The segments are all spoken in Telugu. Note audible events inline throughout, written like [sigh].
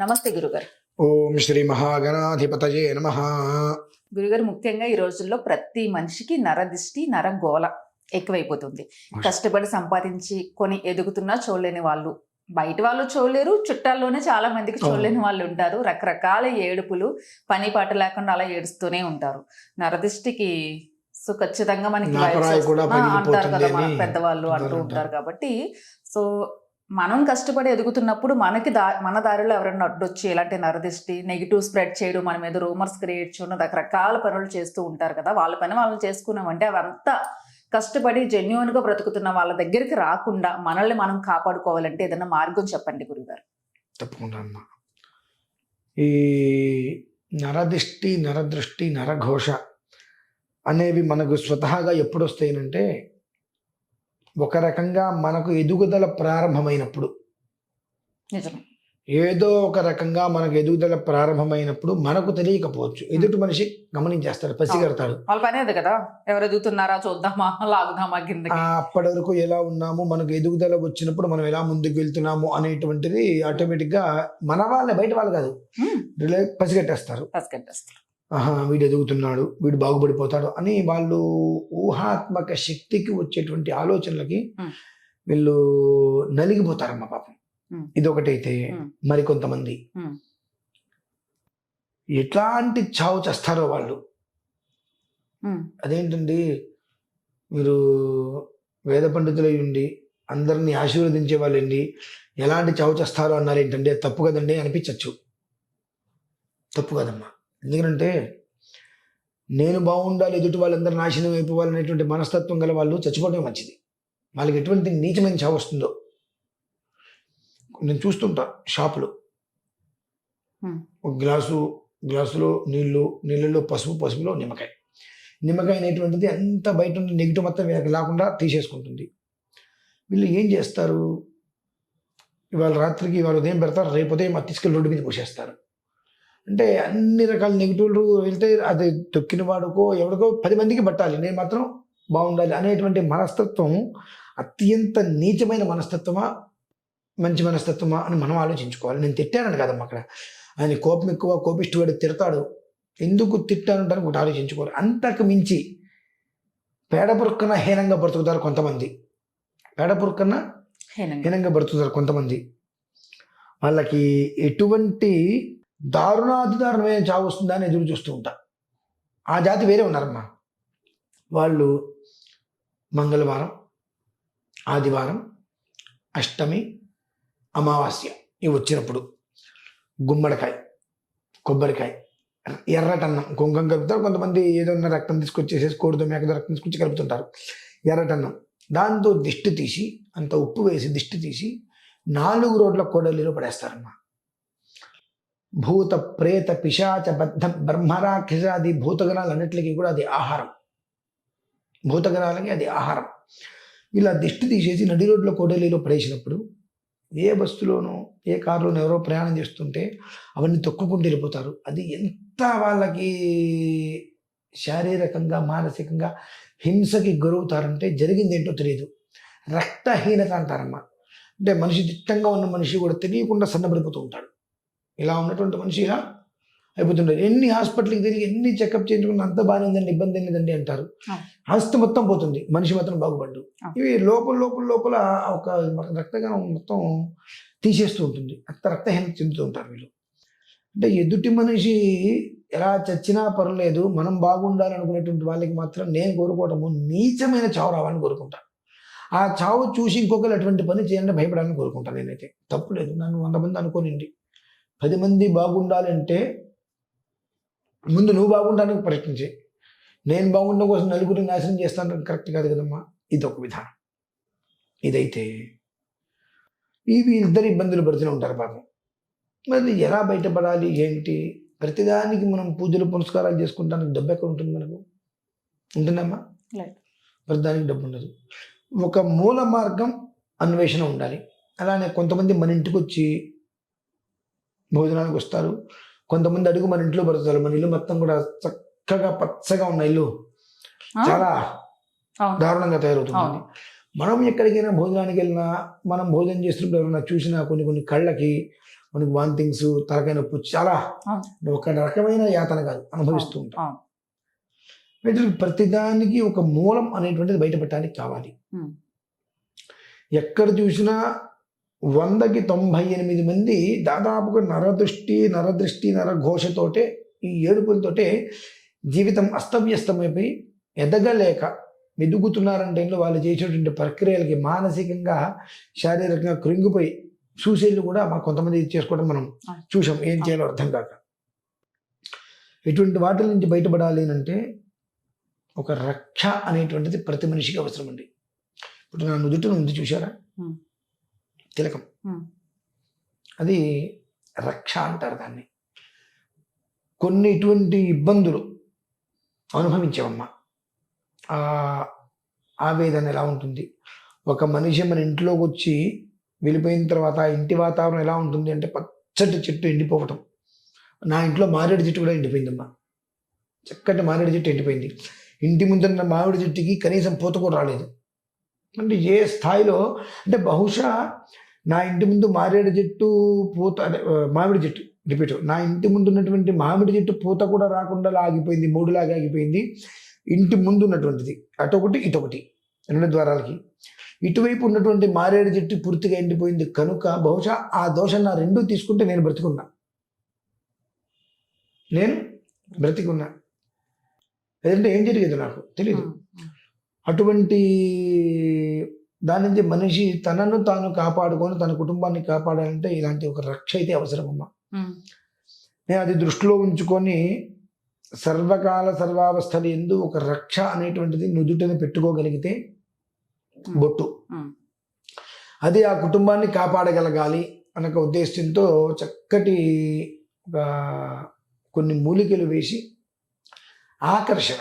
నమస్తే గురుగారు. ఓం శ్రీ మహాగణాధిపతయే నమ. గురుగారు ముఖ్యంగా ఈ రోజుల్లో ప్రతి మనిషికి నరదిష్టి నరగోల ఎక్కువైపోతుంది. కష్టపడి సంపాదించి కొని ఎదుగుతున్నా చూడలేని వాళ్ళు. బయట వాళ్ళు చూడలేరు చుట్టాల్లోనే చాలా మందికి చూడలేని వాళ్ళు ఉంటారు. రకరకాల ఏడుపులు పని పాట లేకుండా అలా ఏడుస్తూనే ఉంటారు. నరదిష్టికి సో ఖచ్చితంగా మనకి అంటారు కదా మన పెద్దవాళ్ళు అంటూ ఉంటారు. కాబట్టి సో మనం కష్టపడి ఎదుగుతున్నప్పుడు మనకి దా మన దారిలో ఎవరైనా అడ్డొచ్చి ఇలాంటి నరదిష్టి నెగిటివ్ స్ప్రెడ్ చేయడం మన మీద రూమర్స్ క్రియేట్ చేయడం రకరకాల పనులు చేస్తూ ఉంటారు కదా. వాళ్ళ పని వాళ్ళని చేసుకున్నామంటే అవంతా కష్టపడి జెన్యున్గా బ్రతుకుతున్న వాళ్ళ దగ్గరికి రాకుండా మనల్ని మనం కాపాడుకోవాలంటే ఏదైనా మార్గం చెప్పండి గురుగారు. తప్పకుండా అమ్మా. ఈ నరదిష్టి నరదృష్టి నరఘోష అనేవి మనకు స్వతహాగా ఎప్పుడు వస్తాయనంటే ఒక రకంగా మనకు ఎదుగుదల ప్రారంభమైనప్పుడు. ఏదో ఒక రకంగా మనకు ఎదుగుదల ప్రారంభమైనప్పుడు మనకు తెలియకపోవచ్చు. ఎదుటి మనిషి గమనించేస్తాడు పసిగడతాడు. వాళ్ళ పని అది కదా. ఎవరు ఎదుగుతున్నారా చూద్దామా లాగుదామా ఆ కిందకి? అప్పటి వరకు ఎలా ఉన్నాము మనకు ఎదుగుదల వచ్చినప్పుడు మనం ఎలా ముందుకు వెళ్తున్నాము అనేటువంటిది ఆటోమేటిక్గా మన వాళ్ళే బయట వాళ్ళు కాదు. పసిగట్టేస్తారు. పసిగట్టేస్తారు. ఆహా వీడు ఎదుగుతున్నాడు వీడు బాగుపడిపోతాడు అని వాళ్ళు ఊహాత్మక శక్తికి వచ్చేటువంటి ఆలోచనలకి. వీళ్ళు నలిగిపోతారమ్మ పాపం. ఇదొకటైతే. మరికొంతమంది. ఎట్లాంటి చావు చేస్తారో వాళ్ళు అదేంటండి మీరు వేద పండితులై ఉండి అందరినీ ఆశీర్వదించే వాళ్ళండి ఎలాంటి చావు చేస్తారో అన్నారు అది తప్పు కదండి అనిపించవచ్చు తప్పు కదమ్మా ఎందుకంటే నేను బాగుండాలి ఎదుటి వాళ్ళందరూ నాశనం అయిపోవాలనేటువంటి మనస్తత్వం గల వాళ్ళు చచ్చిపోవడం మంచిది. వాళ్ళకి ఎటువంటి నీచమైన చావు వస్తుందో. నేను చూస్తుంటా షాపులో. ఒక గ్లాసు గ్లాసులో నీళ్ళు నీళ్ళలో పసుపు పసుపులో నిమ్మకాయ. నిమ్మకాయ అనేటువంటిది అంత బయట ఉన్న నెగిటివ్ మొత్తం వీళ్ళకి లేకుండా తీసేసుకుంటుంది. వీళ్ళు ఏం చేస్తారు? ఇవాళ రాత్రికి ఇవాళ ఉదయం పెడతారు రేపు ఉదయం తీసుకెళ్ళి రోడ్డు మీద పోసేస్తారు. అంటే అన్ని రకాల నెగిటివ్లు వెళ్తే అది తొక్కిన వాడుకో ఎవరికో పది మందికి పట్టాలి. నేను మాత్రం బాగుండాలి అనేటువంటి మనస్తత్వం అత్యంత నీచమైన మనస్తత్వమా మంచి మనస్తత్వమా అని మనం ఆలోచించుకోవాలి. నేను తిట్టానని కదమ్మా అక్కడ. ఆయన కోపం ఎక్కువ కోపిష్టివాడు తిడతాడు. ఎందుకు తిట్టానంటానికి ఒకటి ఆలోచించుకోవాలి. అంతకు మించి పేడపురుక్కన హీనంగా బ్రతుకుతారు కొంతమంది. పేడపురుక్కన. హీనంగా బ్రతుకుతారు కొంతమంది. వాళ్ళకి ఎటువంటి దారుణాతి దారుణమైన చావు వస్తుందా అని ఎదురు చూస్తూ ఉంటా ఆ జాతి వేరే ఉన్నారమ్మా. వాళ్ళు మంగళవారం ఆదివారం అష్టమి అమావాస్య ఇవి వచ్చినప్పుడు గుమ్మడికాయ కొబ్బరికాయ ఎర్రటన్నం కుంకం కలుపుతారు. కొంతమంది ఏదైనా రక్తం తీసుకొచ్చేసేసి కోడితో మేకతో రక్తం తీసుకొచ్చి కలుపుతుంటారు. ఎర్రటన్నం. దాంతో దిష్టి తీసి అంత ఉప్పు వేసి దిష్టి తీసి నాలుగు రోడ్ల కోడలిలో పడేస్తారమ్మా. భూత ప్రేత పిశాచ బద్ధ బ్రహ్మరాక్షసాది భూతగణాలన్నిటికీ కూడా అది ఆహారం. భూతగణాలకి అది ఆహారం. ఇలా దిష్టి తీసేసి నడి రోడ్లో కోడలిలో పడేసినప్పుడు ఏ బస్సులోనో ఏ కారులోనో ఎవరో ప్రయాణం చేస్తుంటే అవన్నీ తొక్కుకుంటూ వెళ్ళిపోతారు. అది ఎంత వాళ్ళకి శారీరకంగా మానసికంగా హింసకి గురవుతారంటే జరిగింది ఏంటో తెలియదు. రక్తహీనత అంటారమ్మా అంటే మనిషి దిట్టంగా ఉన్న మనిషి కూడా తెలియకుండా సన్నబడిపోతూ ఉంటాడు. ఇలా ఉన్నటువంటి మనిషి ఇలా అయిపోతుంటాడు ఎన్ని హాస్పిటల్కి తిరిగి ఎన్ని చెకప్ చేయించుకున్న అంత బాగానే ఉందండి ఇబ్బంది ఏం లేదండి అంటారు. ఆస్తి మొత్తం పోతుంది మనిషి మాత్రం బాగుపడ్డు. ఇవి లోపల లోపల లోపల ఒక రక్తగానం మొత్తం తీసేస్తూ ఉంటుంది. అంత రక్తహీనత చెందుతూ ఉంటారు వీళ్ళు. అంటే ఎదుటి మనిషి ఎలా చచ్చినా పర్లేదు మనం బాగుండాలనుకునేటువంటి వాళ్ళకి మాత్రం నేను కోరుకోవటము నీచమైన చావు రావాలని కోరుకుంటా. ఆ చావు చూసి ఇంకొకరు అటువంటి పని చేయాలని భయపడాలని కోరుకుంటాను నేనైతే. తప్పు లేదు నన్ను వంద మంది అనుకోనిండి. పది మంది బాగుండాలంటే ముందు నువ్వు బాగుండడానికి ప్రయత్నించే. నేను బాగుండడం కోసం నలుగురిని నాశనం చేస్తాను కరెక్ట్ కాదు కదమ్మా. ఇది ఒక విధానం. ఇదైతే ఇవి ఇద్దరు ఇబ్బందులు పడుతూనే ఉంటారు పాపం. మరి ఎలా బయటపడాలి ఏంటి? ప్రతిదానికి మనం పూజలు పునస్కారాలు చేసుకుంటానికి డబ్బు ఎక్కడ ఉంటుంది మనకు? ఉంటుందమ్మా. ప్రతిదానికి డబ్బు ఉండదు. ఒక మూల మార్గం అన్వేషణ ఉండాలి. అలానే కొంతమంది మన ఇంటికి వచ్చి భోజనానికి వస్తారు. కొంతమంది అడుగు మన ఇంట్లో పడుతారు మన ఇల్లు మొత్తం కూడా చక్కగా పచ్చగా ఉన్న ఇల్లు? చాలా దారుణంగా తయారవుతుంది. మనం ఎక్కడికైనా భోజనానికి వెళ్ళినా మనం భోజనం చేస్తున్నప్పుడు ఎవరైనా చూసినా కొన్ని కొన్ని కళ్ళకి మనకి వాంతింగ్స్ తలకాయ నొప్పి చాలా. ఒక రకమైన యాతన కాదు అనుభవిస్తూ ఉంటాం. ప్రతిదానికి ఒక మూలం అనేటువంటిది బయటపెట్టడానికి కావాలి. ఎక్కడ చూసినా వందకి తొంభై ఎనిమిది మంది దాదాపుగా నరదృష్టి నరదృష్టి నరఘోషతోటే ఈ ఏడుపులతోటే జీవితం అస్తవ్యస్తమైపోయి ఎదగలేక ఎదుగుతున్నారంటే వాళ్ళు చేసేటువంటి ప్రక్రియలకి మానసికంగా శారీరకంగా కృంగిపోయి సూసైడ్లు కూడా మా కొంతమంది చేసుకోవడం మనం చూసాం ఏం చేయాలో అర్థం కాక. ఇటువంటి వాటి నుంచి బయటపడాలి అంటే ఒక రక్ష అనేటువంటిది ప్రతి మనిషికి అవసరం అండి. ఇప్పుడు నా నుదుటిన ఉంది చూసారా. తిలకం. అది రక్ష అంటారు దాన్ని. కొన్ని ఇటువంటి ఇబ్బందులు అనుభవించామమ్మా. ఆ ఆవేదన ఎలా ఉంటుంది? ఒక మనిషి మన ఇంట్లోకి వచ్చి వెళ్ళిపోయిన తర్వాత ఇంటి వాతావరణం ఎలా ఉంటుంది అంటే పచ్చటి చెట్టు ఎండిపోవటం. నా ఇంట్లో మారేడు చెట్టు కూడా ఎండిపోయిందమ్మా. చక్కటి మారేడు చెట్టు ఎండిపోయింది. ఇంటి ముందున్న మామిడి చెట్టుకి కనీసం పూత కూడా రాలేదు. అంటే ఏ స్థాయిలో? అంటే బహుశా నా ఇంటి ముందు మారేడు చెట్టు పూత అదే మామిడి చెట్టు రిపీట్. నా ఇంటి ముందు ఉన్నటువంటి మామిడి చెట్టు పూత కూడా రాకుండా ఆగిపోయింది మూడులాగా ఆగిపోయింది. ఇంటి ముందు ఉన్నటువంటిది అటొకటి ఇటొకటి రెండు ద్వారాలకి. ఇటువైపు ఉన్నటువంటి మారేడు చెట్టు పూర్తిగా ఎండిపోయింది. కనుక బహుశా ఆ దోషం నా రెండు తీసుకుంటే నేను బ్రతికున్నా. నేను బ్రతికున్నా. లేదంటే ఏం జరిగేది నాకు? తెలియదు. అటువంటి దాని నుంచి మనిషి తనను తాను కాపాడుకొని తన కుటుంబాన్ని కాపాడాలంటే ఇలాంటి ఒక రక్ష అయితే అవసరమమ్మా. నేను అది దృష్టిలో ఉంచుకొని సర్వకాల సర్వావస్థలు ఎందు ఒక రక్ష అనేటువంటిది నుదుటని పెట్టుకోగలిగితే బొట్టు. అది ఆ కుటుంబాన్ని కాపాడగలగాలి అన్న ఒక ఉద్దేశంతో చక్కటి ఒక కొన్ని మూలికలు వేసి ఆకర్షణ.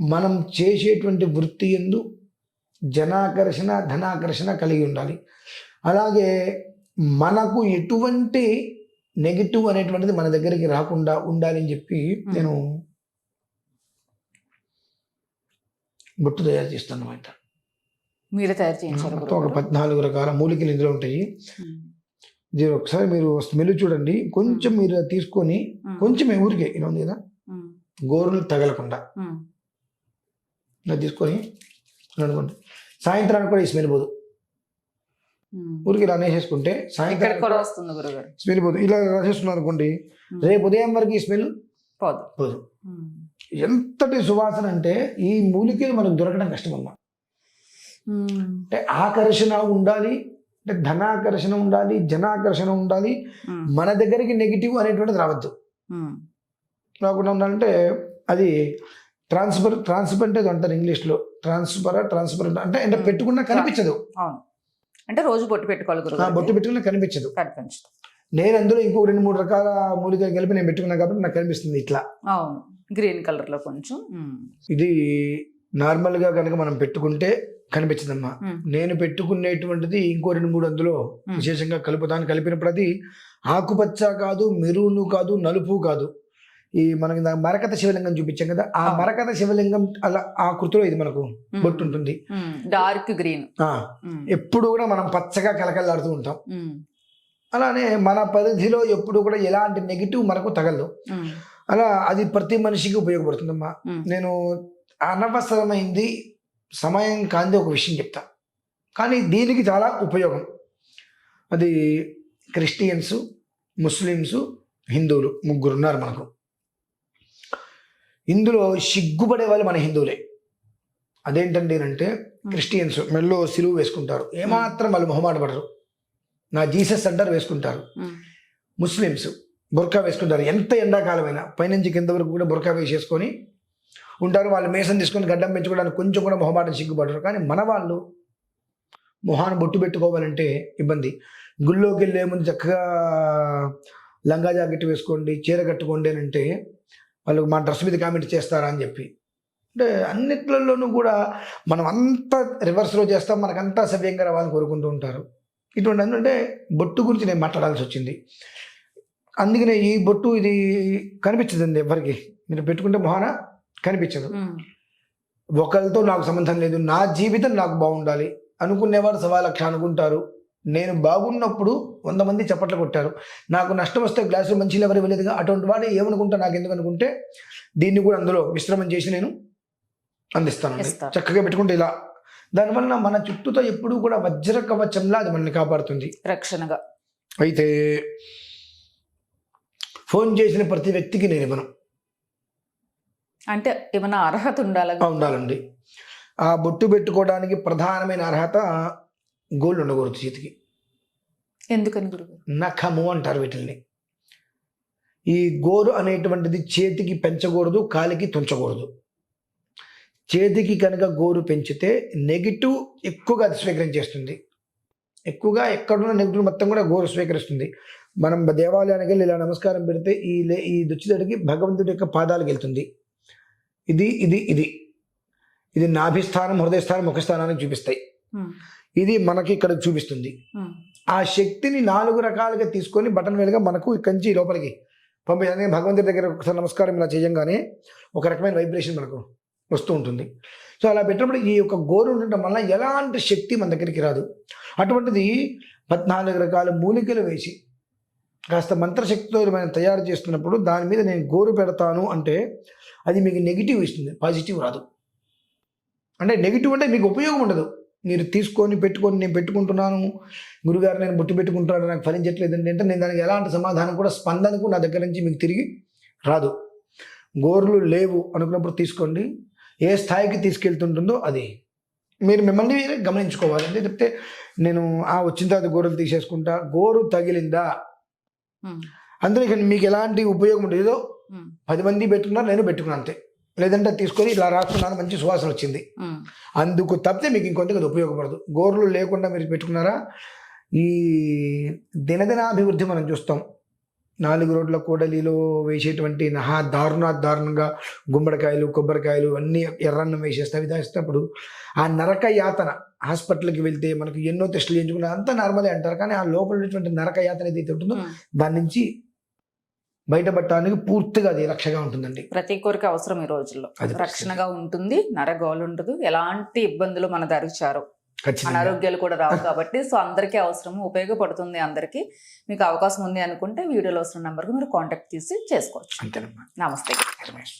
మనం చేసేటువంటి వృత్తి ఎందు జనాకర్షణ ధనాకర్షణ కలిగి ఉండాలి అలాగే మనకు ఎటువంటి నెగిటివ్ అనేటువంటిది మన దగ్గరికి రాకుండా ఉండాలి అని చెప్పి నేను బొట్టు తయారు చేస్తాను అనమాట మీరే తయారు చేయించారు మొత్తం ఒక? పద్నాలుగు రకాల మూలికలు ఇందులో ఉంటాయి. ఇది ఒకసారి మీరు స్మెల్ చూడండి కొంచెం మీరు తీసుకొని. కొంచెం ఊరికే ఇలా ఉంది కదా. గోరులు తగలకుండా. ఇలా తీసుకొని అనుకోండి సాయంత్రానికి కూడా ఈ స్మెల్ పోదు. ఊరికి ఇలా అనేసేసుకుంటే సాయంత్రం కూడా వస్తుంది గురుగారు స్మెల్ పోదు ఇలా రాసేస్తున్నాను అనుకోండి. రేపు ఉదయం వరకు ఈ స్మెల్ పోదు పోదు. ఎంతటి సువాసన అంటే ఈ మూలికలు మనకు దొరకడం కష్టమమ్మా ఉమ్. అంటే ఆకర్షణ ఉండాలి అంటే ధనాకర్షణ ఉండాలి జనాకర్షణ ఉండాలి. మన దగ్గరికి నెగిటివ్ అనేటువంటిది రావద్దు. రాకుండా ఉండాలంటే అది ట్రాన్స్ఫర్ ట్రాన్స్పరెంట్ ఏదో అంటారు ఇంగ్లీష్లో ట్రాన్స్ఫర్ ట్రాన్స్పరెంట్ అంటే అంటే పెట్టుకున్నా కనిపించదు. అంటే రోజు బొట్టు పెట్టుకోవాలి బొట్టు పెట్టుకున్నా కనిపించదు. కనిపించదు. నేను అందులో ఇంకో రెండు మూడు రకాల మూలికలు కలిపి నేను పెట్టుకున్నా కాబట్టి నాకు కనిపిస్తుంది ఇట్లా. అవును. గ్రీన్ కలర్లో కొంచెం. ఉమ్. ఇది నార్మల్గా కనుక మనం పెట్టుకుంటే కనిపించదమ్మా. ఉమ్. నేను పెట్టుకునేటువంటిది ఇంకో రెండు మూడు అందులో. విశేషంగా కలుపుతాను. కలిపినప్పుడు అది ఆకుపచ్చ కాదు మెరూను కాదు నలుపు కాదు. ఈ మనకి మరకత శివలింగం చూపించాం కదా ఆ. మరకత శివలింగం అలా ఆ కృతిలో ఇది మనకు. బొట్టు ఉంటుంది. Dark green. ఎప్పుడు కూడా మనం పచ్చగా కలకలాడుతూ ఉంటాం. అలానే మన పరిధిలో ఎప్పుడు కూడా ఎలాంటి నెగిటివ్ మనకు తగలదు. అలా అది ప్రతి మనిషికి ఉపయోగపడుతుందమ్మా. నేను అనవసరమైంది సమయం కాంది ఒక విషయం చెప్తా కానీ దీనికి చాలా ఉపయోగం అది క్రిస్టియన్స్ ముస్లిమ్స్ హిందువులు ముగ్గురు ఉన్నారు మనకు ఇందులో సిగ్గుపడే వాళ్ళు మన హిందువులే. అదేంటండి అంటే క్రిస్టియన్స్ మెల్లో సిలువు వేసుకుంటారు. ఏమాత్రం వాళ్ళు మొహమాట పడరు. నా జీసస్ అంటారు వేసుకుంటారు. ముస్లిమ్స్ బుర్కా వేసుకుంటారు. ఎంత ఎండాకాలమైనా పైనుంచి కింద వరకు కూడా బుర్కా వేసేసుకొని ఉంటారు. వాళ్ళు మేసం తీసుకొని గడ్డం పెంచుకోవడానికి కొంచెం కూడా మొహమాటం సిగ్గుపడరు. కానీ మన వాళ్ళు మొహాన్ని బొట్టు పెట్టుకోవాలంటే ఇబ్బంది. గుళ్ళోకి వెళ్ళే ముందు చక్కగా లంగా జాకెట్ వేసుకోండి చీర కట్టుకోండి అని అంటే వాళ్ళు మా డ్రెస్ మీద కామెంట్ చేస్తారా అని చెప్పి. అంటే అన్నిట్లలోనూ కూడా మనం అంతా రివర్స్లో చేస్తాం మనకంతా సవ్యంగా రావాలని కోరుకుంటూ ఉంటారు. ఇటువంటి అంటే బొట్టు గురించి నేను మాట్లాడాల్సి వచ్చింది. అందుకనే ఈ బొట్టు ఇది కనిపించదండి ఎవరికి మీరు పెట్టుకుంటే మొహాన కనిపించదు. ఒకరితో నాకు సంబంధం లేదు నా జీవితం నాకు బాగుండాలి అనుకునేవారు సవా లక్ష అనుకుంటారు. నేను బాగున్నప్పుడు వంద మంది చప్పట్లు కొట్టారు. నాకు నష్టం వస్తే గ్లాసులో మంచి ఎవరు ఇవ్వలేదుగా అటువంటి వాడు ఏమనుకుంటా నాకు ఎందుకు అనుకుంటే దీన్ని కూడా అందులో మిశ్రమం చేసి నేను అందిస్తాను. చక్కగా పెట్టుకుంటే ఇలా. దానివల్ల మన చుట్టూతో ఎప్పుడూ కూడా వజ్ర కవచంలా అది మనల్ని కాపాడుతుంది. రక్షణగా. అయితే ఫోన్ చేసిన ప్రతి వ్యక్తికి నేను ఇవ్వను. అంటే ఏమైనా అర్హత ఉండాలి? ఉండాలండి. ఆ బొట్టు పెట్టుకోవడానికి ప్రధానమైన అర్హత గోల్డ్ ఉండకూడదు చేతికి. ఎందుకని గురుగారు నఖము అంటారు వీటిల్ని. ఈ గోరు అనేటువంటిది చేతికి పెంచకూడదు కాలికి తుంచకూడదు. చేతికి కనుక గోరు పెంచితే నెగిటివ్ ఎక్కువగా అది స్వీకరించేస్తుంది ఎక్కువగా ఎక్కడున్న నెగిటివ్ మొత్తం కూడా గోరు స్వీకరిస్తుంది. మనం దేవాలయానికి వెళ్ళి ఇలా నమస్కారం పెడితే ఈ లే- ఈ దుచ్చిదడికి భగవంతుడి యొక్క పాదాలకు వెళ్తుంది ఇది ఇది ఇది. ఇది నాభిస్థానం హృదయస్థానం ముఖస్థానానికి చూపిస్తాయి. ఇది మనకి ఇక్కడ చూపిస్తుంది. ఆ. శక్తిని నాలుగు రకాలుగా తీసుకొని బటన్ వేలుగా మనకు ఇక్కడి నుంచి లోపలికి పంపించాలి భగవంతుడి దగ్గర ఒకసారి నమస్కారం ఇలా చేయంగానే ఒక రకమైన వైబ్రేషన్ మనకు వస్తూ ఉంటుంది. సో అలా పెట్టినప్పుడు ఈ యొక్క గోరు ఉండటం వల్ల ఎలాంటి శక్తి మన దగ్గరికి రాదు. అటువంటిది పద్నాలుగు రకాల మూలికలు వేసి కాస్త మంత్రశక్తితో మనం తయారు చేస్తున్నప్పుడు దాని మీద నేను గోరు పెడతాను అంటే అది మీకు నెగిటివ్ ఇస్తుంది పాజిటివ్ రాదు. అంటే నెగిటివ్ అంటే మీకు ఉపయోగం ఉండదు. మీరు తీసుకొని పెట్టుకొని నేను పెట్టుకుంటున్నాను. గురుగారు నేను బొట్టు పెట్టుకుంటున్నాను నాకు ఫలించట్లేదండి అంటే నేను దానికి ఎలాంటి సమాధానం కూడా స్పందనకు నా దగ్గర నుంచి మీకు తిరిగి రాదు. గోర్లు లేవు అనుకున్నప్పుడు తీసుకోండి. ఏ స్థాయికి తీసుకెళ్తుంటుందో అది. మీరు మిమ్మల్ని మీరే గమనించుకోవాలి అంటే చెప్తే నేను ఆ వచ్చిన తర్వాత గోరులు తీసేసుకుంటా. గోరు తగిలిందా? అందులో మీకు ఎలాంటి ఉపయోగం ఉండదు. ఏదో పది మంది పెట్టుకున్నారు నేను పెట్టుకున్నాను అంతే. లేదంటే తీసుకొని ఇలా రాసుకున్నాను మంచి సువాసన వచ్చింది. అందుకు తప్పితే మీకు ఇంకొంతకు అది ఉపయోగపడదు. గోర్లు లేకుండా మీరు పెట్టుకున్నారా? ఈ దినదినాభివృద్ధి మనం చూస్తాం. నాలుగు రోడ్ల కూడలిలో వేసేటువంటి నహా దారుణా దారుణంగా గుమ్మడికాయలు కొబ్బరికాయలు అన్నీ ఎర్రన్నం వేసేస్తే అవి వేసినప్పుడు ఆ నరక యాతన హాస్పిటల్కి వెళ్తే మనకు ఎన్నో టెస్టులు చేయించుకున్నా అంతా నార్మలే అంటారు. కానీ ఆ లోపల ఉన్నటువంటి నరక యాతన ఏదైతే ఉంటుందో. దాని నుంచి బయటపడటానికి పూర్తిగా అది రక్షగా ఉంటుందండి. ప్రతి కోరిక అవసరం ఈ రోజుల్లో. రక్షణగా ఉంటుంది నరగోలు ఉండదు ఎలాంటి ఇబ్బందులు మన దరిచారు అనారోగ్యాలు కూడా రావు [laughs] కాబట్టి సో అందరికీ అవసరం ఉపయోగపడుతుంది అందరికీ. మీకు అవకాశం ఉంది అనుకుంటే వీడియోలో వస్తున్న నెంబర్కి మీరు కాంటాక్ట్ తీసి చేసుకోవచ్చు. నమస్తే. రమేష్